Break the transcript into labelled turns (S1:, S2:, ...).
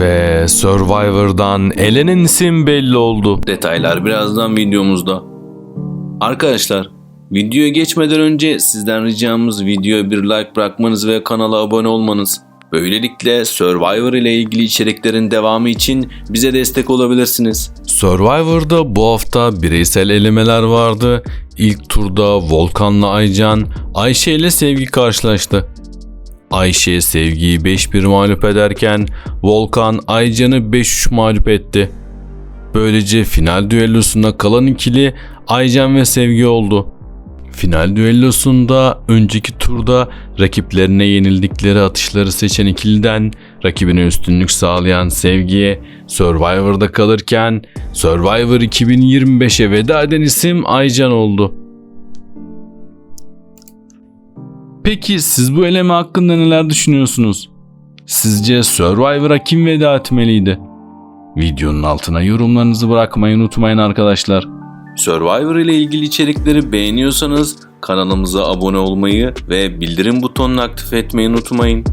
S1: Ve Survivor'dan elenen isim belli oldu.
S2: Detaylar birazdan videomuzda. Arkadaşlar, videoya geçmeden önce sizden ricamız videoya bir like bırakmanız ve kanala abone olmanız. Böylelikle Survivor ile ilgili içeriklerin devamı için bize destek olabilirsiniz.
S1: Survivor'da bu hafta bireysel elemeler vardı. İlk turda Volkan'la Aycan, Ayşe ile Sevgi karşılaştı. Ayşe Sevgi'yi 5-1 mağlup ederken Volkan Aycan'ı 5-3 mağlup etti. Böylece final düellosunda kalan ikili Aycan ve Sevgi oldu. Final düellosunda önceki turda rakiplerine yenildikleri atışları seçen ikiliden rakibine üstünlük sağlayan Sevgi'ye Survivor'da kalırken Survivor 2025'e veda eden isim Aycan oldu. Peki siz bu eleme hakkında neler düşünüyorsunuz? Sizce Survivor'a kim veda etmeliydi? Videonun altına yorumlarınızı bırakmayı unutmayın arkadaşlar.
S2: Survivor ile ilgili içerikleri beğeniyorsanız kanalımıza abone olmayı ve bildirim butonunu aktif etmeyi unutmayın.